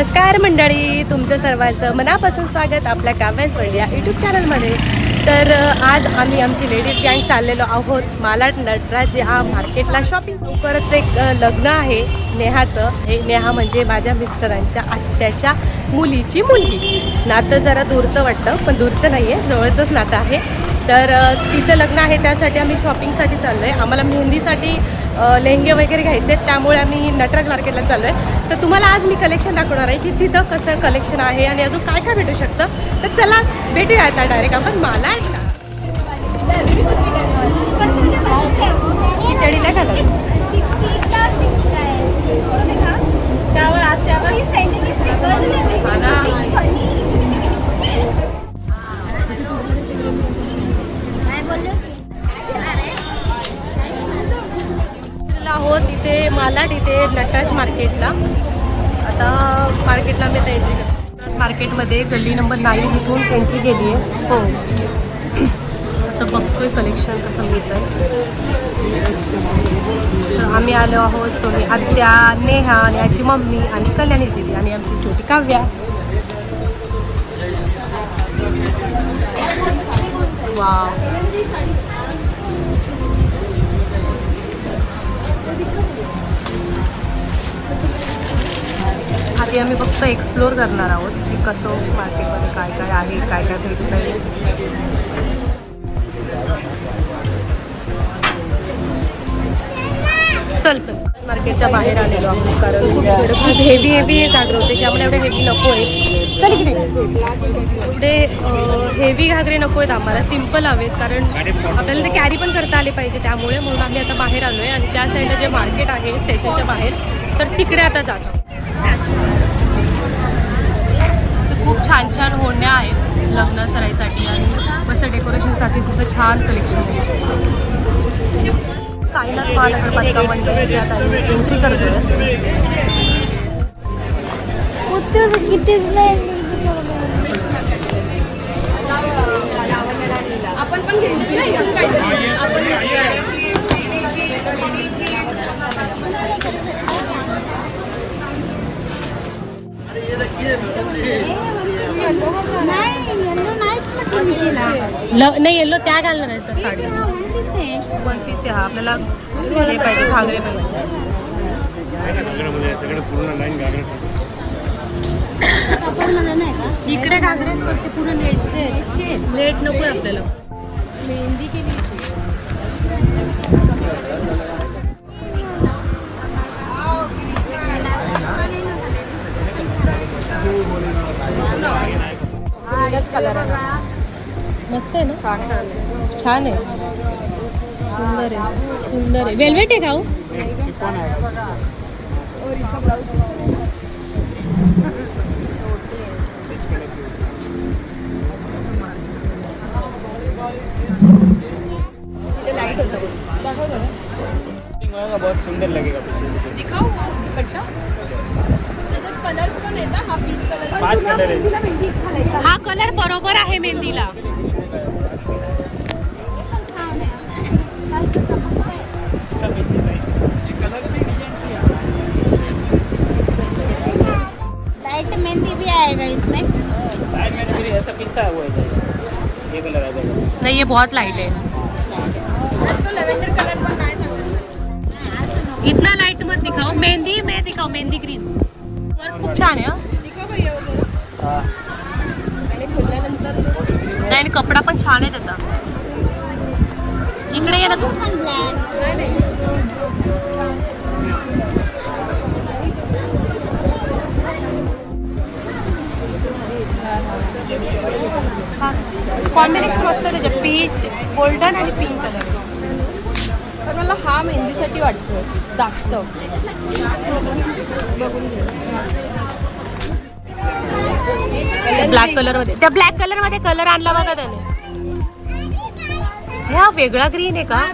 नमस्कार मंडळी तुमचं सर्वांचं मनापासून स्वागत आपल्या काव्यात वळली या यूट्यूब चॅनलमध्ये तर आज आम्ही आमची लेडीज गँग चाललेलो आहोत मालाड नटराज या मार्केटला शॉपिंग परत एक लग्न आहे नेहाचं. हे नेहा म्हणजे माझ्या मिस्टरांच्या आत्याच्या मुलीची मुलगी. नातं जरा दूरचं वाटतं पण दूरचं नाही आहे जवळचंच नातं आहे. तर तिचं लग्न आहे त्यासाठी आम्ही शॉपिंगसाठी चाललो आहे आम्हाला मेहंदीसाठी लेहंगे वगैरे घ्यायचे आहेत. त्यामुळे आम्ही नटराज मार्केटला चाललो आहे तर तुम्हाला आज मी कलेक्शन दाखवणार आहे की तिथं कसं कलेक्शन आहे आणि अजून काय काय भेटू शकतं. तर चला भेटूया आता डायरेक्ट आपण मला इथे इथे नटराज मार्केटला. आता मार्केटला मी आता एंट्री करतो. मार्केटमध्ये गल्ली नंबर नाईन इथून एंट्री केली आहे. हो. आता बघतोय कलेक्शन कसं मिळतं तर आम्ही आलो आहोत सोनी आत्या नेहा आणि याची मम्मी आणि कल्याणी दिली आणि आमची छोटी काव्या. वाव आधी आम्ही फक्त एक्सप्लोर करणार आहोत की कसं मार्केटमध्ये काय काय आहे काय काय भेटत आहे चल चल. मार्केटच्या बाहेर आलेलो आहोत कारण खूप हेवी हेवी घागरे होते त्यामुळे एवढे हेवी नको आहे चल इकडे. एवढे हेवी घागरे नको आहेत आम्हाला सिंपल हवेत कारण आपल्याला ते कॅरी पण करता आले पाहिजे त्यामुळे म्हणून आम्ही आता बाहेर आलो आहे आणि त्या साईडला जे मार्केट आहे स्टेशनच्या बाहेर तर तिकडे आता जातो खूप छान छान होण्या आहेत लग्न सराईसाठी आणि मस्त डेकोरेशनसाठी सुद्धा छान कलेक्शन आहे. साईनाथ महानगरपालिका मंडळ त्यात आम्ही एंट्री करतोय. आपण पण ल नाही येल्लो त्या घालणार आहे सर साडी. वन पीस आहे. हा. आपल्याला हे पाहिजे घागरे पाहिजे. पूर्ण इकडे घागरे आहेत, पण ते पुढे नेटचे नेट नको आहे आपल्याला. मेहंदी केली कलर मस्त आहे ना? छान छान छान आहे. सुंदर आहे सुंदर आहे. वेल्वेट आहे हो? इथे लाइट होतं. बहुत सुंदर लगेगा दिखाओ वो दुपट्टा. त्याच्यात कलर्स पण आहेत हा पीच कलर हा कलर बरोबर आहे मेहंदीला. इसमें ऐसा पिस्ता है वो है ये कलर आ जाएगा। नाही ये बहुत नाही सांगत इतना लाइट मत दिखाओ। मेहंदी मैं दिखाओ मेहंदी ग्रीन वर खूप छान आहे हं. हाँ। नाही कपडा पण छान आहे त्याचा। इकडे ये ना तू। कॉम्बिनेशन मस्त आहे त्याचे पीच गोल्डन आणि पिंक कलर तर मला हा मेहंदीसाठी वाटतो. जास्त. बघून घे. ब्लॅक कलरमध्ये. त्या ब्लॅक कलरमध्ये कलर आणला बघा त्याने. हा वेगळा ग्रीन आहे का?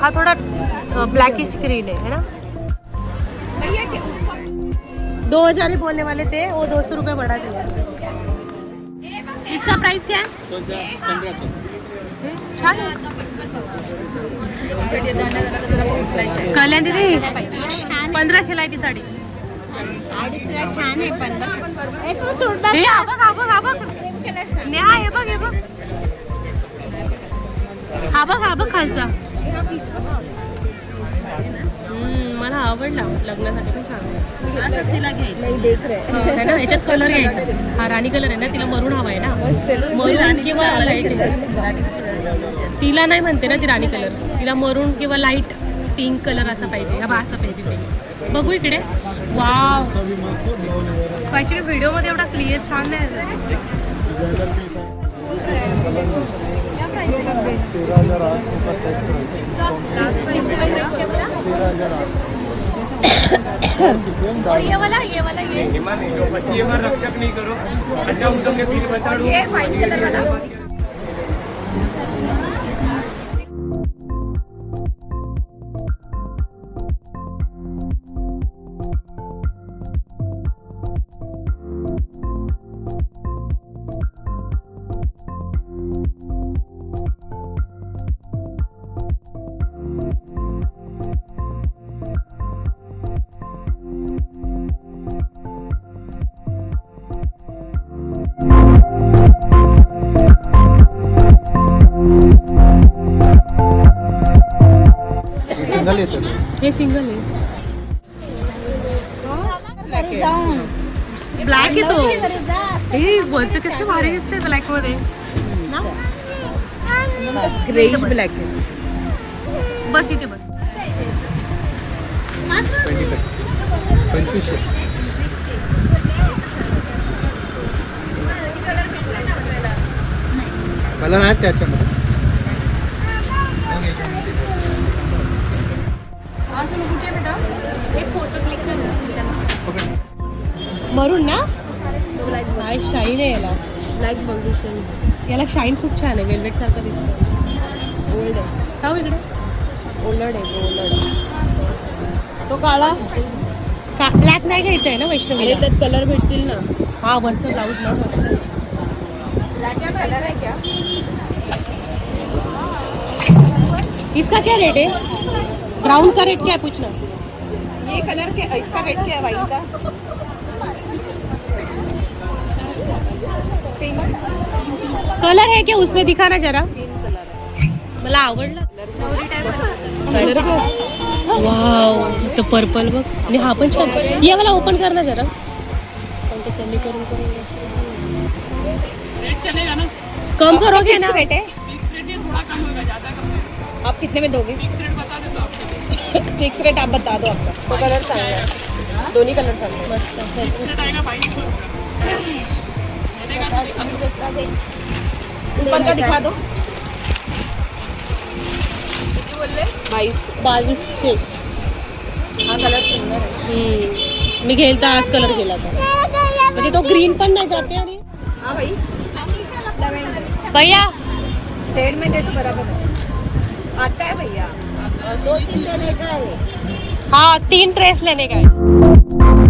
हा थोडा ब्लॅकिश ग्रीन आहे है ना? दो हजार बोलले बोलने वाले थे वो दो सौ रुपये बड़ा दिया. इसका प्राइस क्या है? छान आहे कल्याण दीदी? पंधराशेला आहे ती साडी। अडीचला छान आहे पण तू हे हा बघ हा बघ हा बघ। नेहा हे बघ हे बघ हा बघ हा बघ खालचा। मला आवडला. लग्नासाठी पण छान आहे. तिला घ्यायचं. है ना याच्यात कलर घ्यायचा. हा राणी कलर आहे ना तिला मरून हवा आहे ना. मरून किंवा लाइट तिला नाही म्हणते ना ती राणी कलर तिला मरून किंवा लाइट पिंक कलर असा पाहिजे. हा असं पाहिजे ते बघू इकडे. वाव ऍक्च्युली व्हिडिओमध्ये एवढा क्लिअर छान नाही और ये वाला ये वाला ये ये रक्षक नहीं करो अच्छा हूँ तुमने फिर बता दो ये व्हाईट कलर वाला हे सिंगल आहे ब्लॅक आहे तो. हे वरचं कसं भारी दिसतंय ब्लॅकमध्ये. ग्रेश ब्लॅक बस इथे बस. पंचवीसशे कलर आहेत त्याच्यामध्ये. मरून ना? काय शाईन आहे याला? ब्लॅक फाउंडेशन याला शाईन खूप छान आहे वेलवेट सारखं दिसतं गोल्ड आहे. का हो इकडे ओलड आहे ओलड तो काळा? का ब्लॅक नाही घ्यायचा आहे ना वैष्णवी त्यात कलर भेटतील ना. हा वरचं ब्लाऊज ना. ब्लॅक कलर आहे क्या? इसका क्या रेट है ब्राउन का रेट क्या है पूछना. ये कलर के इसका रेट क्या है वाइन का? कलर है क्या? उसमें दिखाना जरा। ग्रीन कलर आहे मला आवडला। कलर वाव तो पर्पल बघ. आणि हा पण छान. ये मला ओपन कर ना जरा. पण ते कमी करून करून कम करोगे ना है? आप कितने में दोगे? फिक्स रेट आप बता दो आपका। तो कलर चांगला दोन्ही कलर चांगले. मस्त. ऊपर का दिखा दो। बाईस। बावीसशे हा कलर सुंदर हम्म. मी घेईल आज कलर गेला तर म्हणजे तो ग्रीन पण नाही जाते आणि हाँ भाई। भैया। शेड में दे तो बराबर। आता है भैया। दो तीन लेने का है हाँ तीन ड्रेस लेने का है।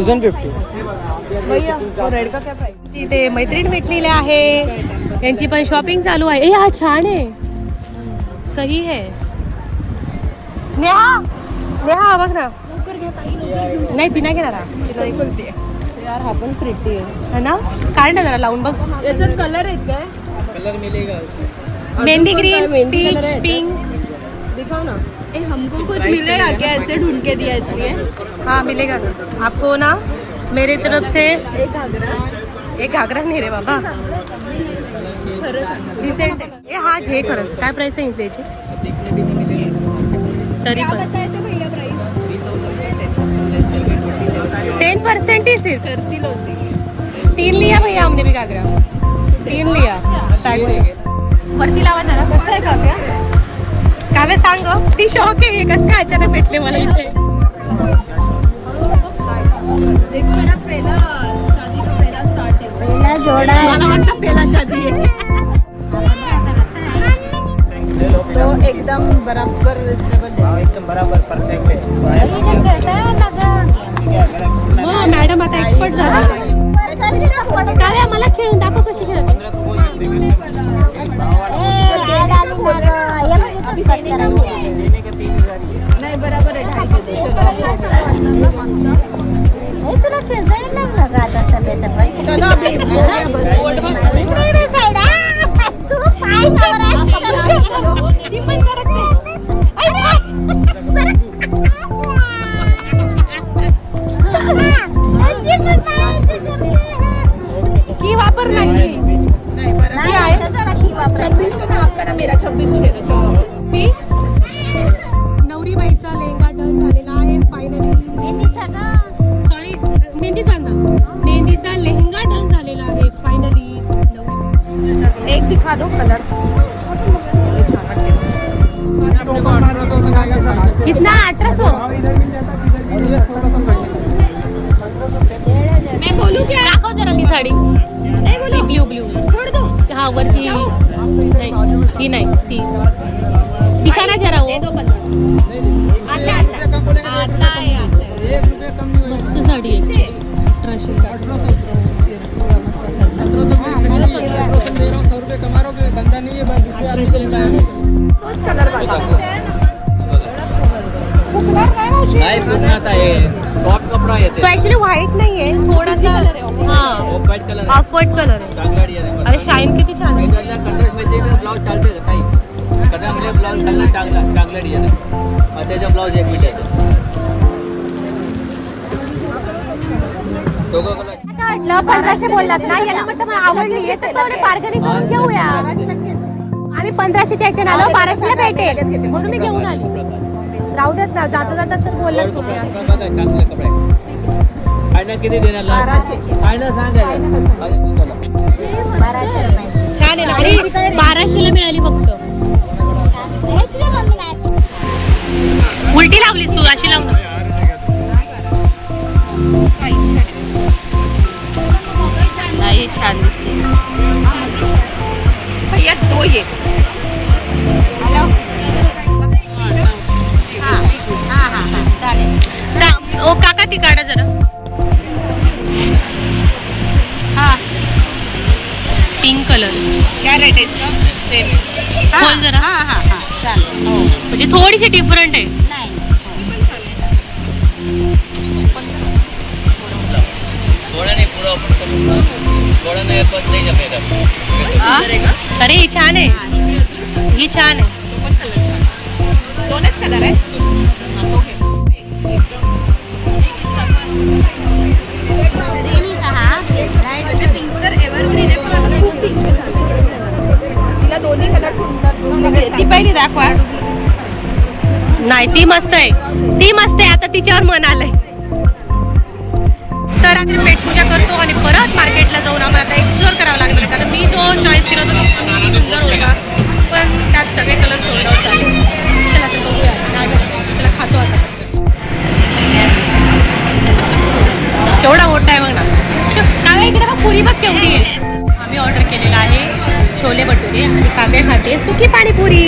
Thousand fifty. भैया तो रेड का क्या प्राइस ची ते मैत्रीण भेटलेले आहे. यांची पण शॉपिंग चालू आहे. ए हा छान आहे. सही है नेहा नेहा बघ ना. नाही ती नाही घेणार हा. यार हा पण प्रिटी आहे. है ना? काढ ना जरा लावून बघ. याच्यात कलर आहेत काय? Colour mehndi green mehndi? Peach pink दिखाओ ना. ए हमको कुछ मिलेगा क्या ऐसे ढूंढ के दिया इसलिए। हाँ मिलेगा। आपको ना मेरे तरफ़ से एक घागरा एक घागरा नाही रे बाबा। रिसेंट ए हा घे खरंच। काय प्राइस आहे इथे याची देखने भी नहीं मिलेगा तरी पण टेन परसेंट ही सिर्फ़। करतील होती तीन लिया भैया हमने भी घागरा तीन लिया। टॅग वरती लावा जरा। कसं आहे काव्या काव्या सांग. ती शॉक आहे कसं काय अचानक भेटले मला. इथे. देखो मेरा पहला शादी का पहला स्टार्ट मला वाटतं पेला शादी आहे तो एकदम बराबर रिजनेबल एकदम बराबर परफेक्ट मग मॅडम आता एक्सपर्ट झाला. काव्या मला खेळून दाखव कशी खेळते. के ही है नाही बराबर आहे चलो अभी हो गया बस. की वापर नाही. छब्बीस सौ ना आपका ना मेरा छब्बीस सौ दे दो कितना अठरा सौ मैं बोलू क्या? दाखव जरा ती साडी. नहीं बोलो? ब्ल्यू ब्ल्यू छोड़ दो। हा वरची. नाही ती नाही ती. दिखा ना जरा वो. आता आता. आता तो ऍक्च्युली व्हाईट नाहीये थोडासा हा ऑफ व्हाईट कलर आहे. ऑफ व्हाईट कलर आहे चांगला डिझाईन आहे. अरे शाईन किती छान आहे मेजरला ब्लाऊज चालते का चांगला चांगला डिझाईन आहे मग त्याचा ब्लाऊज एक मीटरचा दोघं कलर म्हटलं पंधराशे बोललात ना याला म्हटलं मला आवडली आहे तर थोडे बार्गेनिंग करून घेऊया आम्ही पंधराशेच्या याच्या आलो बाराशेला भेटेल म्हणून मी घेऊन आली राहू देत ना जाता जाता तर बोललात तुम्ही बघा चांगला कपडा आहे फायनल किती देणार फायनल सांगायला छान आहे ना अरे बाराशेला मिळाली फक्त. उलटी लावलीस तू अशी लावून. नाही छान दिसते. भैया दो ये. ता- ओ काका ती काढा जरा. क्या रेट है इसका सेम खोल जरा. हो. म्हणजे थोडीशी डिफरंट आहे. नाही. अरे ही छान आहे. ही छान. आहे. तो पण कलर छान दोनच कलर आहे दाखवा. नाही ती मस्त आहे. ती मस्त आहे आता तिच्यावर मन आलंय. तर आम्ही पेटपूजा करतो आणि परत मार्केटला जाऊन आम्हाला आता एक्सप्लोअर करावं लागणार कारण मी जो चॉईस केला होता तो किती सुंदर होता. पण त्यात सगळे कलर चला तर बघूया. चला खातो आता. केवढा मोठा आहे बघ ना. काय इकडे बघ पुरी बघ केवढी आहे. आम्ही ऑर्डर केलेला आहे. छोले भटुरे आणि काव्या खाते सुकी पाणीपुरी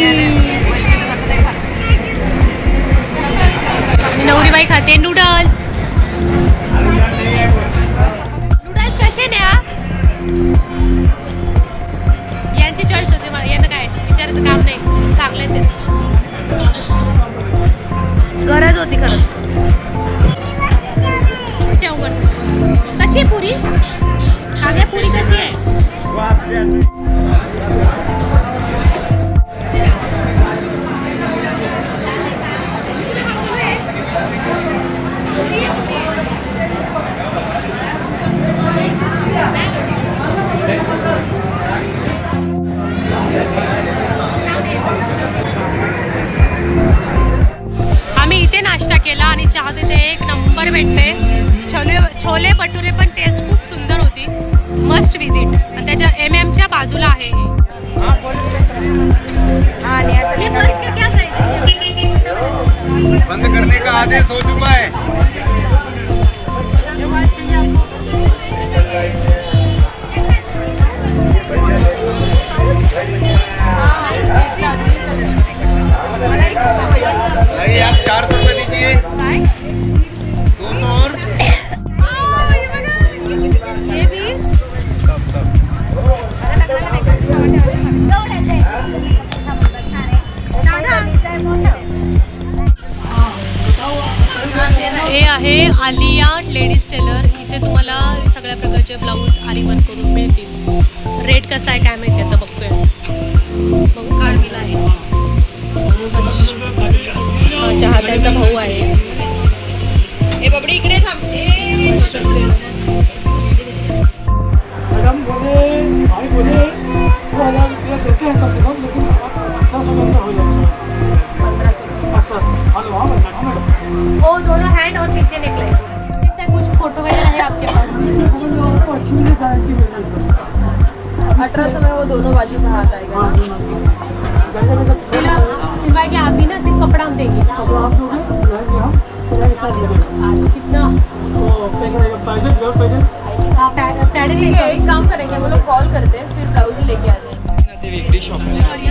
शॉप आहे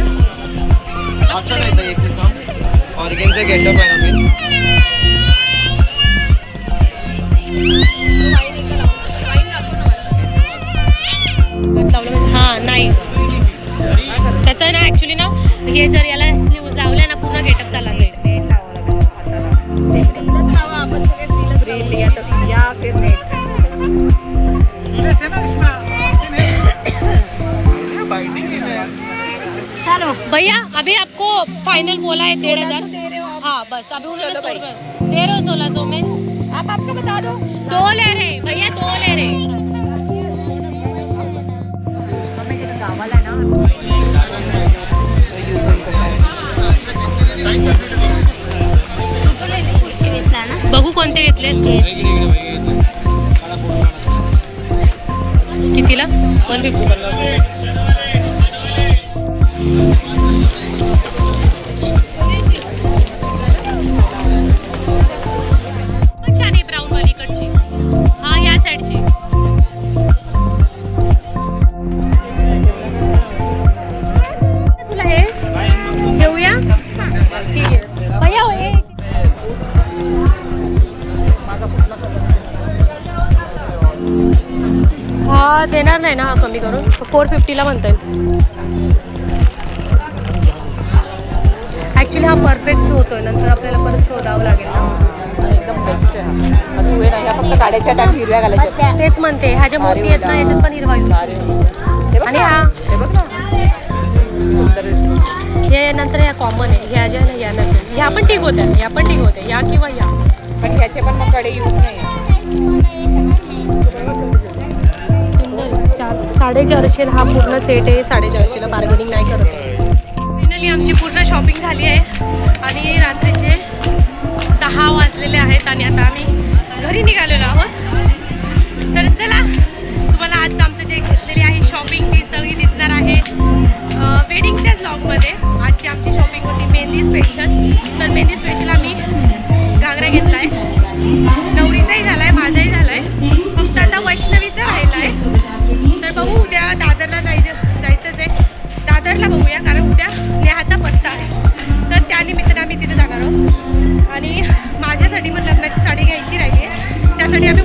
असं नाही तर एक काम ऑर्गेनचा गेटअप आहे हां नाही त्याचं ना ॲक्च्युली ना हे जर याला स्लीव्ज लावल्या ना पूर्ण गेटअप चालला जाईल या तो भैया अभी आपको फाइनल बोला है डेढ़ हज़ार। हो बस अभी उन्होंने। दे रहे हो सोलह सौ में? आप आपका बता दो। दो ले रहे भैया दो ले रहे बघू कोणते घेतले? कितीला? One fifty. हा नाही ना हा कमी करून? फोर फिफ्टीला म्हणता येईल ॲक्च्युली हा परफेक्ट होतोय नंतर आपल्याला परत शोधावं लागेल ना. एकदम बेस्ट आहे फक्त काढायच्या टाइम हिरव्या घालायच्या तेच म्हणते ह्या ज्या मोती आहेत ना याच्यात पण हिरवा हे आणि. हा. हे बघ ना. सुंदर दिसतो. हे नंतर ह्या कॉमन आहे. ह्या ज्या ना या नंतर. ह्या पण ठीक होत्या. ह्या पण ठीक होत्या. या किंवा या. पण ह्याचे पण मग कडे यूज नाही. साडेचारशे हा पूर्ण सेट आहे. साडेचारशेला बार्गेनिंग नाही करत. फायनली आमची पूर्ण शॉपिंग झाली आहे. आणि रात्रीचे दहा वाजलेले आहेत आणि आता आम्ही घरी निघालेलो आहोत. तर चला तुम्हाला आज आमचं जे घेतलेली आहे शॉपिंग ती सगळी दिसणार आहे. वेडिंगच्याच ब्लॉगमध्ये आजची आमची शॉपिंग होती मेहंदी स्पेशल तर मेहंदी स्पेशल आम्ही घागरा घेतला आहे बघू उद्या दादरला जायचं जायचंच आहे. दादरला बघूया कारण उद्या नेहाचा पस्ता आहे. तर त्यानिमित्तानं आम्ही तिथे जाणार आहोत. आणि माझ्यासाठी मग लग्नाची साडी घ्यायची राहिली आहे त्यासाठी आम्ही